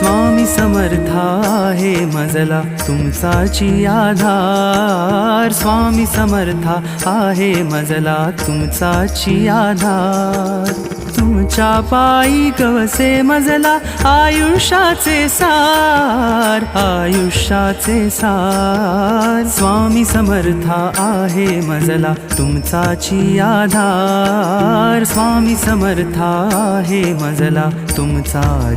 स्वामी समर्था आहे मजला तुमचाची आधार. स्वामी समर्था आहे मजला तुमचाची आधार. तुमच्या पायी कवसे मजला आयुष्याचे सार. आयुष्याचे सार. स्वामी समर्था आहे मजला तुमचाची आधार. स्वामी समर्था आहे मजला तुमचाची